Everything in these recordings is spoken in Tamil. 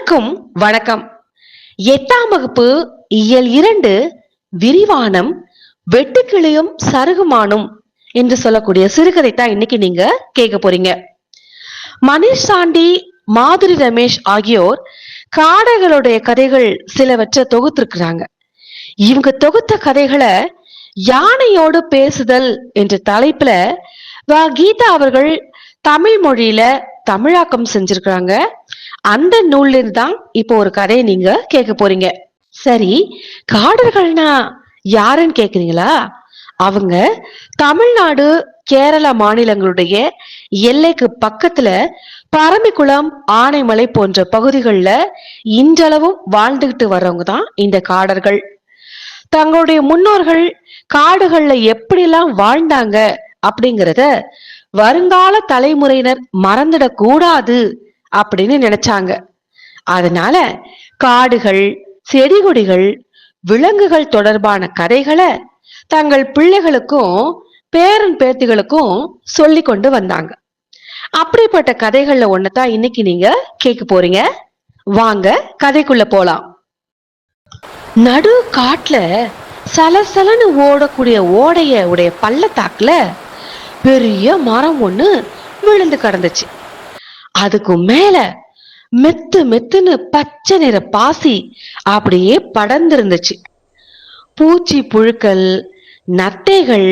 அனைவருக்கும் வணக்கம். எட்டாம் வகுப்பு இயல் இரண்டு விரிவானம் வெட்டுக்கிளியும் சருகுமானும் என்று சொல்லக்கூடிய சிறுகதை தான் இன்னைக்கு நீங்க கேட்க போறீங்க. மனிஷ் சாண்டி மாதுரி ரமேஷ் ஆகியோர் காடைகளுடைய கதைகள் சிலவற்றை தொகுத்திருக்கிறாங்க. இவங்க தொகுத்த கதைகளை யானையோடு பேசுதல் என்ற தலைப்புல வ கீதா அவர்கள் தமிழ் மொழியில தமிழாக்கம் செஞ்சிருக்கிறாங்க. அந்த நூல்லிருந்து தான் இப்போ ஒரு கதையை நீங்க கேட்க போறீங்க. சரி காடர்கள்னா யாருன்னு கேக்குறீங்களா? அவங்க தமிழ்நாடு கேரள மாநிலங்களுடைய எல்லைக்கு பக்கத்துல பரம்பிக்குளம் ஆனைமலை போன்ற பகுதிகளில் இன்றளவும் வாழ்ந்துகிட்டு வர்றவங்க தான் இந்த காடர்கள். தங்களுடைய முன்னோர்கள் காடுகள்ல எப்படிலாம் வாழ்ந்தாங்க அப்படிங்கறத வருங்கால தலைமுறையினர் மறந்துடக் கூடாது. அப்படின்னு நினைச்சாங்க. அதனால காடுகள் செடி கொடிகள் விலங்குகள் தொடர்பான கதைகளை தங்கள் பிள்ளைகளுக்கும் பேரன் பேத்திகளுக்கும் சொல்லி கொண்டு வந்தாங்க. அப்படிப்பட்ட கதைகள்ல ஒண்ணுதான் இன்னைக்கு நீங்க கேட்க போறீங்க. வாங்க கதைக்குள்ள போலாம். நடு காட்டுல சலசலன்னு ஓடக்கூடிய ஓடைய உடைய பள்ளத்தாக்குல பெரிய மரம் ஒண்ணு விழுந்து கிடந்துச்சு. அதுக்கு மேல மெத்து மெத்துன்னு பச்சை நிற பாசி அப்படியே படர்ந்திருந்துச்சு. பூச்சி புழுக்கள் நத்தைகள்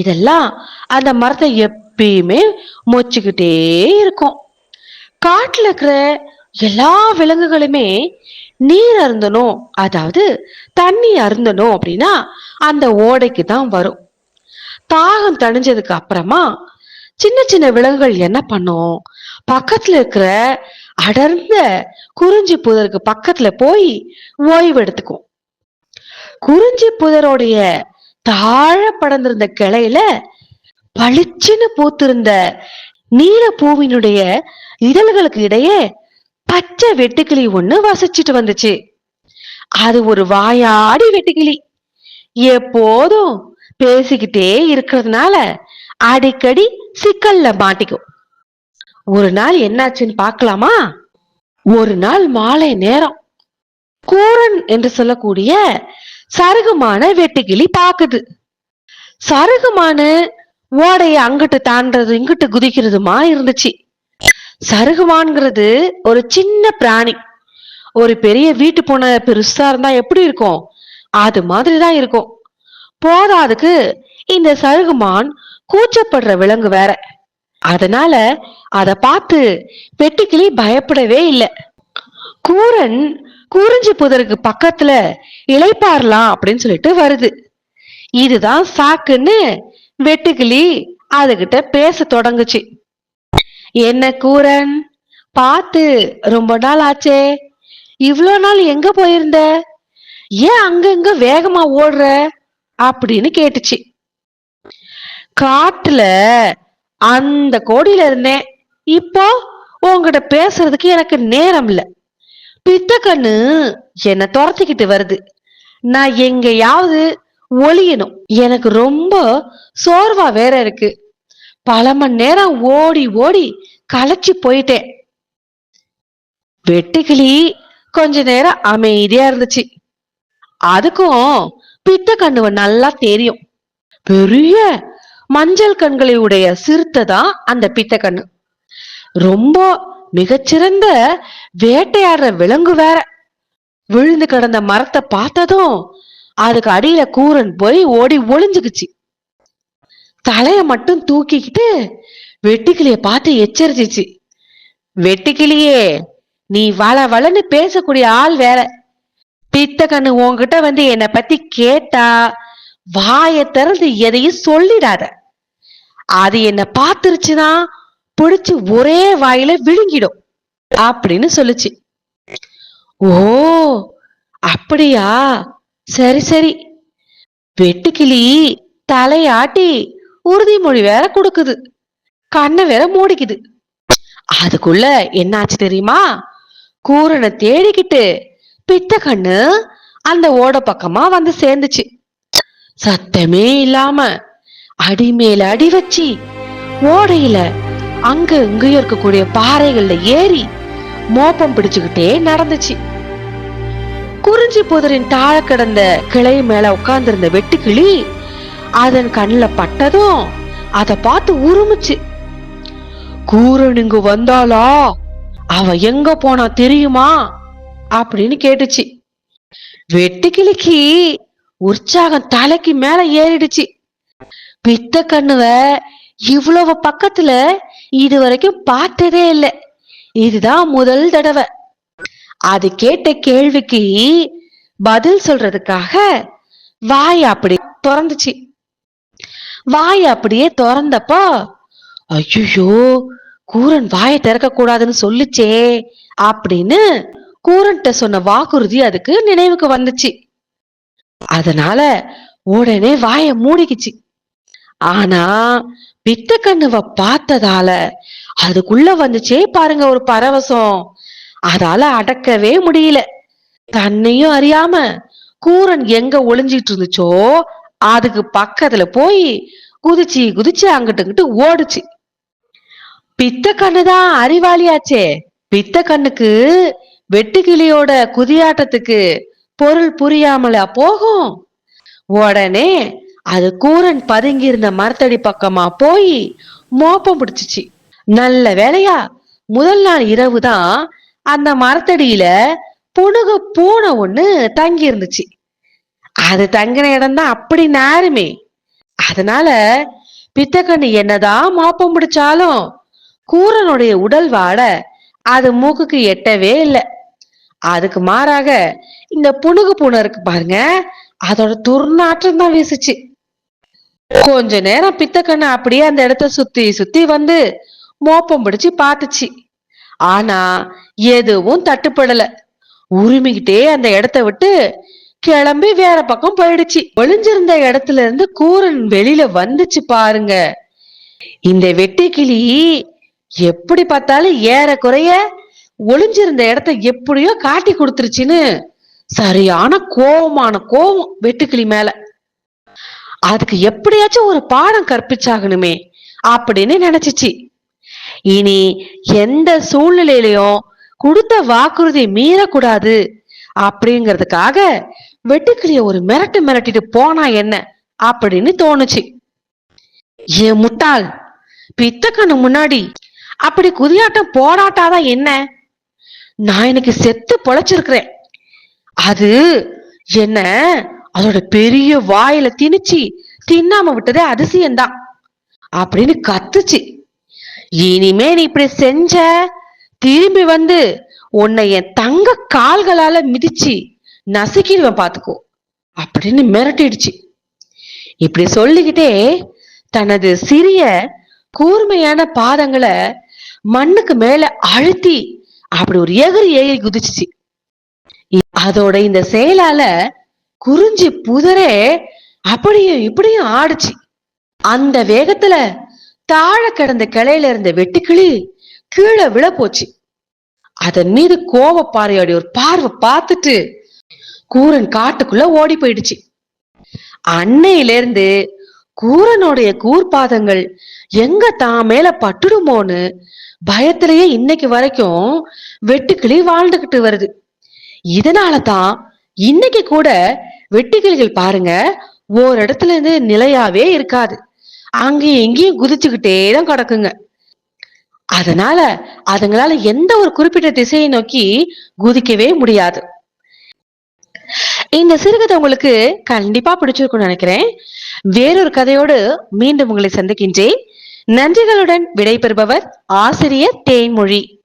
இதெல்லாம் அந்த மரத்தை எப்பயுமே மொச்சுக்கிட்டே இருக்கும். காட்டுல இருக்கிற எல்லா விலங்குகளுமே நீர் அருந்தணும் அதாவது தண்ணி அருந்தணும் அப்படின்னா அந்த ஓடைக்கு தான் வரும். தாகம் தணிஞ்சதுக்கு அப்புறமா சின்ன சின்ன விலங்குகள் என்ன பண்ணும்? பக்கத்துல இருக்கிற அடர்ந்த குறிஞ்சி புதருக்கு பக்கத்துல போய் ஓய்வு எடுத்துக்கும் குறிஞ்சி புதரோடைய தாழ படர்ந்திருந்த கிளையில பளிச்சுன்னு பூத்திருந்த நீல பூவினுடைய இதழ்களுக்கு இடையே பச்சை வெட்டுக்கிளி ஒண்ணு வசிச்சிட்டு வந்துச்சு. அது ஒரு வாயாடி வெட்டுக்கிளி. எப்போதும் பேசிக்கிட்டே இருக்கிறதுனால அடிக்கடி சிக்கல்ல மாட்டிக்கும். ஒரு நாள் என்னாச்சுன்னு பார்க்கலாமா? ஒரு நாள் மாலை நேரம். கூரன் என்று சொல்லக்கூடிய சருகுமான வெட்டுக்கிளி பாக்குது. சருகுமான ஓடைய அங்கிட்டு தாண்டது இங்கிட்டு குதிக்கிறதுமா இருந்துச்சு. சருகுமான்ங்கிறது ஒரு சின்ன பிராணி. ஒரு பெரிய வீட்டு போன பெருசா இருந்தா எப்படி இருக்கும்? அது மாதிரிதான் இருக்கும். போதாதுக்கு இந்த சருகுமான் கூச்சப்படுற விலங்கு வேற. அதனால அத பார்த்து வெட்டுக்கிளி பயப்படவே இல்லை. கூரன் குறிஞ்சி புதருக்கு பக்கத்துல இளைப்பாறலாம் அப்படின்னு சொல்லிட்டு வருது. இதுதான் சாக்குன்னு வெட்டுக்கிளி அதுகிட்ட பேச தொடங்குச்சு. என்ன கூரன்? பார்த்து ரொம்ப நாள் ஆச்சே. இவ்வளோ நாள் எங்க போயிருந்த? ஏன் அங்கங்க வேகமா ஓடுற? அப்படின்னு கேட்டுச்சு. காட்டுல அந்த கோடியில இருந்தேன். இப்போ உங்ககிட்ட பேசுறதுக்கு எனக்கு நேரம் இல்ல. பித்த கண்ணு என்ன துரத்திக்கிட்டு வருது. நான் எங்கேயாவது ஒளியணும். எனக்கு ரொம்ப சோர்வா வேற இருக்கு. பல மணி நேரம் ஓடி ஓடி களைச்சு போயிட்டேன். வெட்டுக்கிளி கொஞ்ச நேரம் அமைதியா இருந்துச்சு. அதுக்கும் பித்த கண்ணுவ நல்லா தெரியும். பெரிய மஞ்சள் கண்களை உடைய சிறுத்தை தான் அந்த பித்த கண்ணு. ரொம்ப மிகச்சிறந்த வேட்டையாடுற விலங்கு வேற. விழுந்து கிடந்த மரத்தை பார்த்ததும் அதுக்கு அடியில கூரன் போய் ஓடி ஒளிஞ்சுக்குச்சு. தலைய மட்டும் தூக்கிக்கிட்டு வெட்டுக்கிளிய பார்த்து எச்சரிச்சிச்சு. வெட்டுக்கிளியே நீ வள வளன்னு பேசக்கூடிய ஆள் வேற. பித்த கண்ணு உன்கிட்ட வந்து என்னை பத்தி கேட்டா வாயை திறந்து எதையும் சொல்லிடாத. அது என்ன பார்த்துருச்சுன்னா பிடிச்சு ஒரே வாயில விழுங்கிடும் அப்படின்னு சொல்லுச்சு. ஓ அப்படியா? சரி சரி. வெட்டுக்கிளி தலையாட்டி உறுதிமொழி வேற கொடுக்குது. கண்ணை வேற மூடிக்குது. அதுக்குள்ள என்னாச்சு தெரியுமா? கூரனை தேடிக்கிட்டு பித்த கண்ணு அந்த ஓட பக்கமா வந்து சேர்ந்துச்சு. சத்தமே இல்லாம அடி மேல அடி வச்சு ஓடையில அங்க இங்கேயும் இருக்கக்கூடிய பாறைகள்ல ஏறி மோப்பம் பிடிச்சுக்கிட்டே நடந்துச்சு. குறிஞ்சி புதரின் தாழ கிடந்த கிளை மேல உட்கார்ந்திருந்த வெட்டுக்கிளி அதன் கண்ணுல பட்டதும் அத பார்த்து உருமிச்சு. கூரன் இங்கு வந்தாளா? அவ எங்க போனா தெரியுமா? அப்படின்னு கேட்டுச்சு. வெட்டுக்கிளிக்கு உற்சாகம் தலைக்கு மேல ஏறிடுச்சு. பித்த கண்ணுவ இவ்வளவு பக்கத்துல இது வரைக்கும் பார்த்ததே இல்லை. இதுதான் முதல் தடவை. அது கேட்ட கேள்விக்கு பதில் சொல்றதுக்காக வாய் அப்படி திறந்துச்சு. வாய் அப்படியே திறந்தப்போ ஐயோ கூரன் வாயை திறக்க கூடாதுன்னு சொல்லுச்சே அப்படின்னு கூரன்ட்ட சொன்ன வாக்குறுதி அதுக்கு நினைவுக்கு வந்துச்சு. அதனால உடனே வாயை மூடிக்குச்சு. ஆனா பித்த கண்ணுவ பார்த்ததால அதுக்குள்ள வந்துச்சே பாருங்க ஒரு பரவசம். அதால அடக்கவே முடியல. தன்னையும் அறியாம கூரன் எங்க ஒளிஞ்சிட்டு இருந்துச்சோ அதுக்கு பக்கத்துல போய் குதிச்சு குதிச்சு அங்கிட்டு இங்கிட்டு ஓடுச்சு. பித்த கண்ணுதான் அறிவாளியாச்சே. பித்த கண்ணுக்கு வெட்டுக்கிளியோட குதியாட்டத்துக்கு பொருள் புரியாமலா போகும்? உடனே அது கூரன் பதுங்கி இருந்த மரத்தடி பக்கமா போய் மோப்பம் பிடிச்சிச்சு. நல்ல வேலையா முதல் நாள் இரவு தான் அந்த மரத்தடியில புணுகு பூனை ஒண்ணு தங்கி இருந்துச்சு அது தங்கின இடம் தான் அப்படி நேருமே. அதனால பித்தக்கண்ணு என்னதான் மோப்பம் பிடிச்சாலும் கூரனுடைய உடல் வாட அது மூக்குக்கு எட்டவே இல்லை. அதுக்கு மாறாக இந்த புணுகு பூனை இருக்கு பாருங்க அதோட துர்நாற்றம் தான் வீசுச்சு. கொஞ்ச நேரம் பித்தக்கண்ணு அப்படியே அந்த இடத்த சுத்தி சுத்தி வந்து மோப்பம் பிடிச்சு பார்த்துச்சு. ஆனா எதுவும் தட்டுப்படல. உரிமிக்கிட்டே அந்த இடத்த விட்டு கிளம்பி வேற பக்கம் போயிடுச்சு. ஒளிஞ்சிருந்த இடத்துல இருந்து கூரன் வெளியில வந்துச்சு பாருங்க. இந்த வெட்டுக்கிளி எப்படி பார்த்தாலும் ஏற குறைய ஒளிஞ்சிருந்த இடத்த எப்படியோ காட்டி கொடுத்துருச்சுன்னு சரியான கோவமான கோவம் வெட்டுக்கிளி மேல. அதுக்கு எப்படியாச்சும் ஒரு பாடம் கற்பிச்சாகணுமே அப்படின்னு நினைச்சிச்சு. இனி எந்த சூழ்நிலையிலையும் கொடுத்த வாக்குறுதி மீறக்கூடாது அப்படிங்கிறதுக்காக வெட்டுக்கிளிய ஒரு மிரட்டு மிரட்டிட்டு போனா என்ன அப்படின்னு தோணுச்சு. ஏ முட்டாள் பித்தக்கண்ணு முன்னாடி அப்படி குதியாட்டம் போடாட்டாதான் என்ன? நான் இன்னைக்கு செத்து பொழைச்சிருக்கிறேன். அது என்ன? அதோட பெரிய வாயில திணிச்சு தின்னாம விட்டதே அதிசயம்தான். அப்படின்னு கத்துச்சு. இனிமே நீ இப்படி செஞ்ச திரும்பி வந்து உன்னை என் தங்க கால்களால மிதிச்சு நசுக்கிடுவேன் பாத்துக்கோ அப்படின்னு மிரட்டிடுச்சு. இப்படி சொல்லிக்கிட்டே தனது சிறிய கூர்மையான பாதங்களை மண்ணுக்கு மேல அழுத்தி அப்படி ஒரு எகிரி ஏறி குதிச்சுச்சு. அதோட இந்த செயலால குறிஞ்சி புதரே அப்படியும் இப்படியும் ஆடுச்சு. அந்த வேகத்துல தாழ கிடந்த கிளையில இருந்த வெட்டுக்கிளி கீழே விழ போச்சு அதன் மீது கோவப்பாறையோட ஒரு பார்வை பார்த்துட்டு கூரன் காட்டுக்குள்ள ஓடி போயிடுச்சு. அன்னையிலிருந்து கூரனுடைய கூர்பாதங்கள் எங்க தான் மேல பட்டுடுமோன்னு பயத்திலேயே இன்னைக்கு வரைக்கும் வெட்டுக்கிளி வாழ்ந்துகிட்டு வருது. இதனாலதான் இன்னைக்கு கூட வெட்டுக்கிளிகள் பாருங்க ஒரு இடத்துல இருந்து நிலையாவே இருக்காது. அங்கேயும் எங்கேயும் குதிச்சுக்கிட்டே தான் கிடக்குங்க. அதனால அதுங்களால எந்த ஒரு குறிப்பிட்ட திசையை நோக்கி குதிக்கவே முடியாது. இந்த சிறுகதை உங்களுக்கு கண்டிப்பா பிடிச்சிருக்கும்னு நினைக்கிறேன். வேறொரு கதையோடு மீண்டும் உங்களை சந்திக்கின்றேன். நன்றிகளுடன் விடைபெறுபவர் ஆசிரியர் தேன்மொழி.